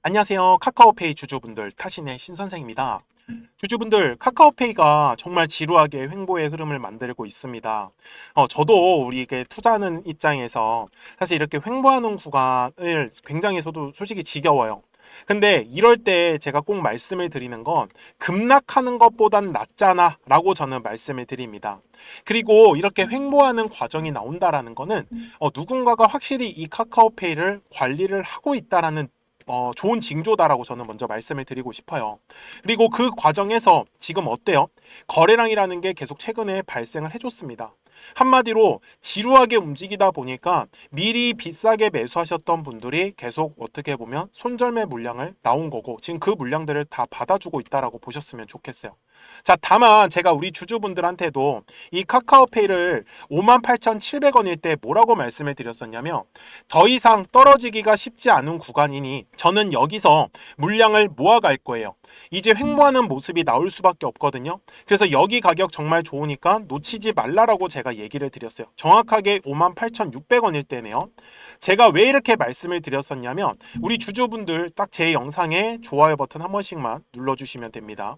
안녕하세요. 카카오페이 주주분들 타신의 신선생입니다. 주주분들 카카오페이가 정말 지루하게 횡보의 흐름을 만들고 있습니다. 어, 저도 우리에게 투자하는 입장에서 사실 이렇게 횡보하는 구간을 굉장히 저도 솔직히 지겨워요. 근데 이럴 때 제가 꼭 말씀을 드리는 건 급락하는 것보단 낫잖아 라고 저는 말씀을 드립니다. 그리고 이렇게 횡보하는 과정이 나온다라는 거는 어, 누군가가 확실히 이 카카오페이를 관리를 하고 있다라는 어, 좋은 징조다라고 저는 먼저 말씀을 드리고 싶어요. 그리고 그 과정에서 지금 어때요? 거래량이라는 게 계속 최근에 발생을 해줬습니다. 한마디로 지루하게 움직이다 보니까 미리 비싸게 매수하셨던 분들이 계속 어떻게 보면 손절매 물량을 나온 거고 지금 그 물량들을 다 받아주고 있다라고 보셨으면 좋겠어요. 자, 다만 제가 우리 주주분들한테도 이 카카오페이를 58,700원일 때 뭐라고 말씀을 드렸었냐면 더 이상 떨어지기가 쉽지 않은 구간이니 저는 여기서 물량을 모아갈 거예요. 이제 횡보하는 모습이 나올 수밖에 없거든요. 그래서 여기 가격 정말 좋으니까 놓치지 말라라고 제가 얘기를 드렸어요. 정확하게 58,600원일 때네요. 제가 왜 이렇게 말씀을 드렸었냐면 우리 주주분들 딱 제 영상에 좋아요 버튼 한 번씩만 눌러주시면 됩니다.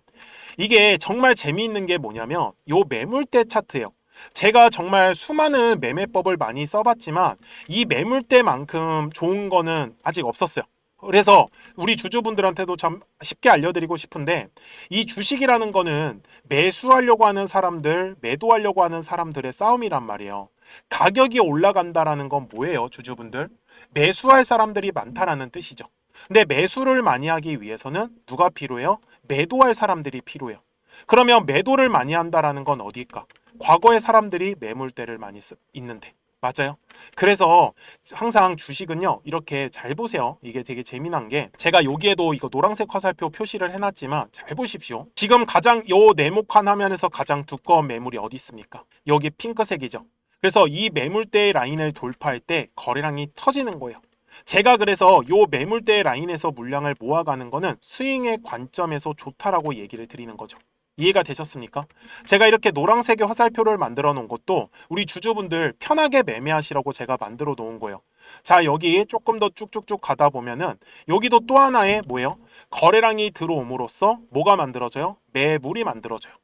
이게 정말 재미있는 게 뭐냐면 요 매물대 차트예요. 제가 정말 수많은 매매법을 많이 써봤지만 이 매물대만큼 좋은 거는 아직 없었어요. 그래서 우리 주주분들한테도 참 쉽게 알려드리고 싶은데 이 주식이라는 거는 매수하려고 하는 사람들, 매도하려고 하는 사람들의 싸움이란 말이에요. 가격이 올라간다라는 건 뭐예요, 주주분들? 매수할 사람들이 많다라는 뜻이죠. 근데 매수를 많이 하기 위해서는 누가 필요해요? 매도할 사람들이 필요해요. 그러면 매도를 많이 한다라는 건 어디일까? 과거에 사람들이 매물대를 많이 쓰, 있는데. 맞아요. 그래서 항상 주식은요, 이렇게 잘 보세요. 이게 되게 재미난 게, 제가 여기에도 이거 노란색 화살표 표시를 해놨지만, 잘 보십시오. 지금 가장, 요 네모칸 화면에서 가장 두꺼운 매물이 어디 있습니까? 여기 핑크색이죠. 그래서 이 매물대 라인을 돌파할 때 거래량이 터지는 거예요. 제가 그래서 요 매물대 라인에서 물량을 모아가는 거는 스윙의 관점에서 좋다라고 얘기를 드리는 거죠. 이해가 되셨습니까? 제가 이렇게 노란색의 화살표를 만들어 놓은 것도 우리 주주분들 편하게 매매하시라고 제가 만들어 놓은 거예요. 자, 여기 조금 더 쭉쭉쭉 가다 보면은 여기도 또 하나의 뭐예요? 거래량이 들어옴으로써 뭐가 만들어져요? 매물이 만들어져요.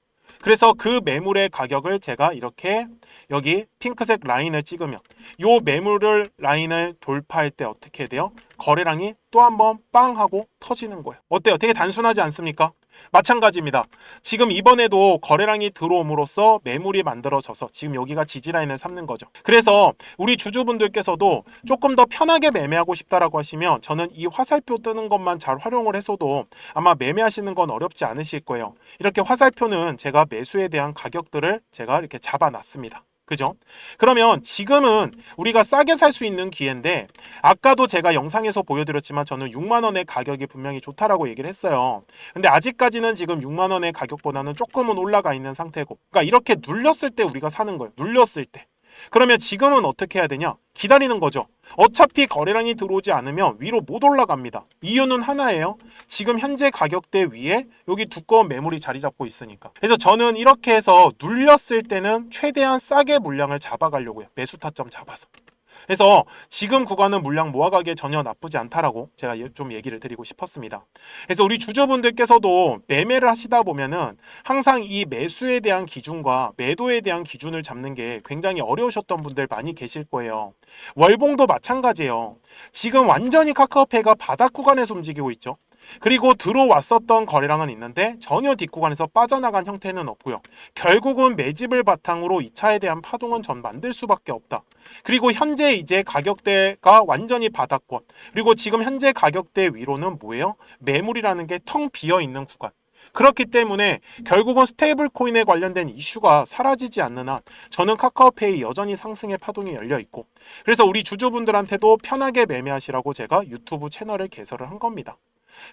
그래서 그 매물의 가격을 제가 이렇게 여기 핑크색 라인을 찍으면 요 매물을 라인을 돌파할 때 어떻게 돼요? 거래량이 또 한번 빵 하고 터지는 거예요. 어때요? 되게 단순하지 않습니까? 마찬가지입니다. 지금 이번에도 거래량이 들어옴으로써 매물이 만들어져서 지금 여기가 지지라인을 삼는 거죠. 그래서 우리 주주분들께서도 조금 더 편하게 매매하고 싶다라고 하시면 저는 이 화살표 뜨는 것만 잘 활용을 해서도 아마 매매하시는 건 어렵지 않으실 거예요. 이렇게 화살표는 제가 매수에 대한 가격들을 제가 이렇게 잡아놨습니다. 그죠? 그러면 지금은 우리가 싸게 살 수 있는 기회인데 아까도 제가 영상에서 보여드렸지만 저는 6만 원의 가격이 분명히 좋다라고 얘기를 했어요. 근데 아직까지는 지금 6만 원의 가격보다는 조금은 올라가 있는 상태고 그러니까 이렇게 눌렸을 때 우리가 사는 거예요. 눌렸을 때. 그러면 지금은 어떻게 해야 되냐? 기다리는 거죠. 어차피 거래량이 들어오지 않으면 위로 못 올라갑니다. 이유는 하나예요. 지금 현재 가격대 위에 여기 두꺼운 매물이 자리 잡고 있으니까. 그래서 저는 이렇게 해서 눌렸을 때는 최대한 싸게 물량을 잡아가려고요. 매수 타점 잡아서. 그래서 지금 구간은 물량 모아가기에 전혀 나쁘지 않다라고 제가 예- 좀 얘기를 드리고 싶었습니다. 그래서 우리 주주분들께서도 매매를 하시다 보면은 항상 이 매수에 대한 기준과 매도에 대한 기준을 잡는 게 굉장히 어려우셨던 분들 많이 계실 거예요. 월봉도 마찬가지예요. 지금 완전히 카카오페이가 바닥 구간에서 움직이고 있죠. 그리고 들어왔었던 거래량은 있는데 전혀 뒷구간에서 빠져나간 형태는 없고요. 결국은 매집을 바탕으로 이 차에 대한 파동은 전 만들 수밖에 없다. 그리고 현재 이제 가격대가 완전히 바닥권. 그리고 지금 현재 가격대 위로는 뭐예요? 매물이라는 게 텅 비어 있는 구간. 그렇기 때문에 결국은 스테이블 코인에 관련된 이슈가 사라지지 않는 한 저는 카카오페이 여전히 상승의 파동이 열려 있고 그래서 우리 주주분들한테도 편하게 매매하시라고 제가 유튜브 채널을 개설을 한 겁니다.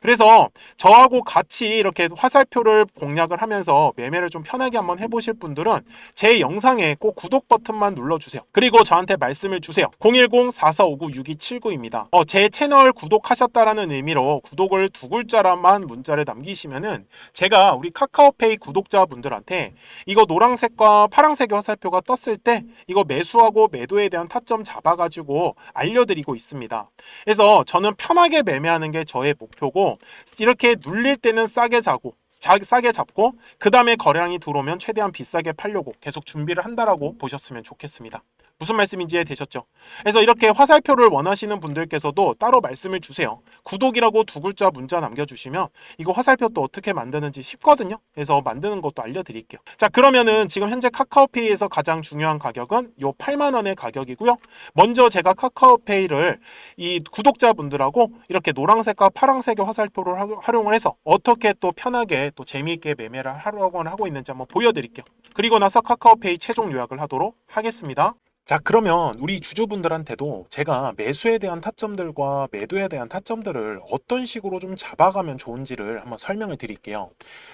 그래서 저하고 같이 이렇게 화살표를 공략을 하면서 매매를 좀 편하게 한번 해보실 분들은 제 영상에 꼭 구독 버튼만 눌러주세요. 그리고 저한테 말씀을 주세요. 010-4459-6279입니다. 어, 제 채널 구독하셨다라는 의미로 구독을 두 글자라만 문자를 남기시면은 제가 우리 카카오페이 구독자분들한테 이거 노란색과 파란색의 화살표가 떴을 때 이거 매수하고 매도에 대한 타점 잡아가지고 알려드리고 있습니다. 그래서 저는 편하게 매매하는 게 저의 목표고 이렇게 눌릴 때는 싸게 자고 자- 싸게 잡고 그 다음에 거래량이 들어오면 최대한 비싸게 팔려고 계속 준비를 한다라고 보셨으면 좋겠습니다. 무슨 말씀인지 이해되셨죠? 그래서 이렇게 화살표를 원하시는 분들께서도 따로 말씀을 주세요. 구독이라고 두 글자 문자 남겨주시면 이거 화살표 또 어떻게 만드는지 쉽거든요. 그래서 만드는 것도 알려드릴게요. 자 그러면은 지금 현재 카카오페이에서 가장 중요한 가격은 요 8만 원의 가격이고요. 먼저 제가 카카오페이를 이 구독자분들하고 이렇게 노란색과 파란색의 화살표를 하- 활용을 해서 어떻게 또 편하게 또 재미있게 매매를 하려고 하고 있는지 한번 보여드릴게요. 그리고 나서 카카오페이 최종 요약을 하도록 하겠습니다. 자, 그러면 우리 주주분들한테도 제가 매수에 대한 타점들과 매도에 대한 타점들을 어떤 식으로 좀 잡아가면 좋은지를 한번 설명을 드릴게요.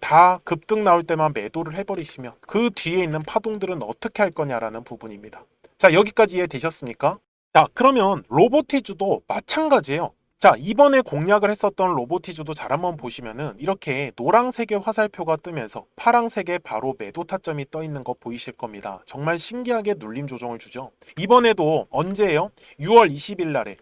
다 급등 나올 때만 매도를 해버리시면 그 뒤에 있는 파동들은 어떻게 할 거냐라는 부분입니다. 자 여기까지 이해되셨습니까? 자 그러면 로보티즈도 마찬가지예요. 자 이번에 공략을 했었던 로보티즈도 잘 한번 보시면은 이렇게 노란색의 화살표가 뜨면서 파란색에 바로 매도 타점이 떠 있는 거 보이실 겁니다. 정말 신기하게 눌림 조정을 주죠. 이번에도 언제예요? 6월 20일 날에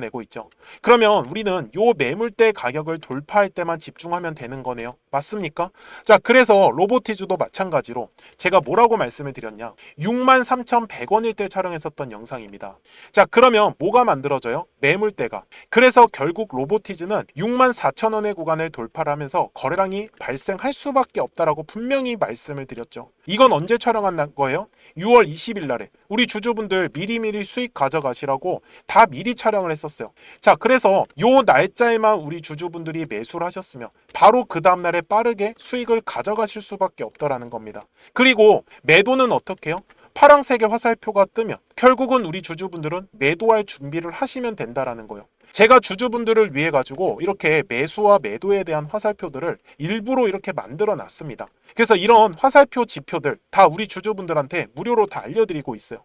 내고 있죠. 그러면 우리는 요 매물대 가격을 돌파할 때만 집중하면 되는 거네요. 맞습니까? 자, 그래서 로보티즈도 마찬가지로 제가 뭐라고 말씀을 드렸냐? 63,100원일 때 촬영했었던 영상입니다. 자, 그러면 뭐가 만들어져요? 매물대가. 그래서 결국 로보티즈는 6만 4천 원의 구간을 돌파를 하면서 거래량이 발생할 수밖에 없다라고 분명히 말씀을 드렸죠. 이건 언제 촬영한 거예요? 6월 20일 날에 우리 주주분들 미리미리 수익 가져가시라고 다 미리 촬영을 했었어요. 자, 그래서 요 날짜에만 우리 주주분들이 매수를 하셨으면 바로 그 다음 날에 빠르게 수익을 가져가실 수밖에 없다라는 겁니다. 그리고 매도는 어떻게 해요? 파랑색의 화살표가 뜨면 결국은 우리 주주분들은 매도할 준비를 하시면 된다라는 거예요. 제가 주주분들을 위해 가지고 이렇게 매수와 매도에 대한 화살표들을 일부러 이렇게 만들어 놨습니다. 그래서 이런 화살표 지표들 다 우리 주주분들한테 무료로 다 알려드리고 있어요.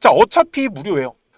자 어차피 무료예요.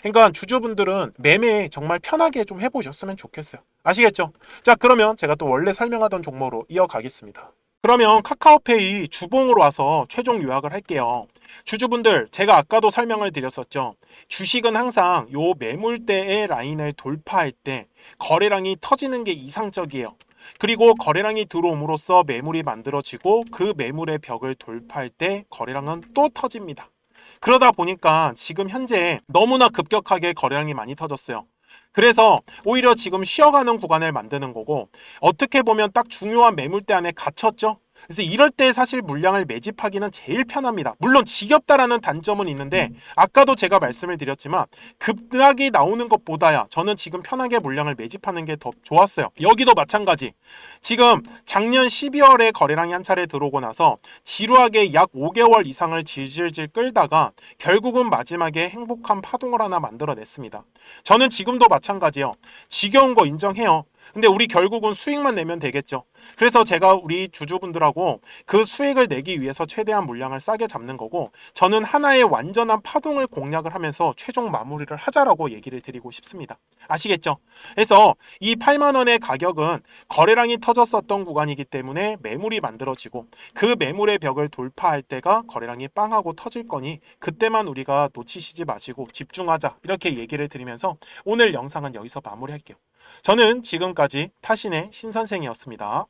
그러니까 주주분들은 매매 정말 편하게 좀 해보셨으면 좋겠어요. 아시겠죠? 자 그러면 제가 또 원래 설명하던 종목으로 이어가겠습니다. 그러면 카카오페이 주봉으로 와서 최종 요약을 할게요. 주주분들, 제가 아까도 설명을 드렸었죠. 주식은 항상 요 매물대의 라인을 돌파할 때 거래량이 터지는 게 이상적이에요. 그리고 거래량이 들어옴으로써 매물이 만들어지고 그 매물의 벽을 돌파할 때 거래량은 또 터집니다. 그러다 보니까 지금 현재 너무나 급격하게 거래량이 많이 터졌어요. 그래서 오히려 지금 쉬어가는 구간을 만드는 거고 어떻게 보면 딱 중요한 매물대 안에 갇혔죠. 그래서 이럴 때 사실 물량을 매집하기는 제일 편합니다. 물론 지겹다라는 단점은 있는데 아까도 제가 말씀을 드렸지만 급락이 나오는 것보다야 저는 지금 편하게 물량을 매집하는 게 더 좋았어요. 여기도 마찬가지. 지금 작년 12월에 거래량이 한 차례 들어오고 나서 지루하게 약 5개월 이상을 질질질 끌다가 결국은 마지막에 행복한 파동을 하나 만들어냈습니다. 저는 지금도 마찬가지요. 지겨운 거 인정해요. 근데 우리 결국은 수익만 내면 되겠죠. 그래서 제가 우리 주주분들하고 그 수익을 내기 위해서 최대한 물량을 싸게 잡는 거고 저는 하나의 완전한 파동을 공략을 하면서 최종 마무리를 하자라고 얘기를 드리고 싶습니다. 아시겠죠? 그래서 이 8만 원의 가격은 거래량이 터졌었던 구간이기 때문에 매물이 만들어지고 그 매물의 벽을 돌파할 때가 거래량이 빵하고 터질 거니 그때만 우리가 놓치시지 마시고 집중하자 이렇게 얘기를 드리면서 오늘 영상은 여기서 마무리할게요. 저는 지금까지 타신의 신선생이었습니다.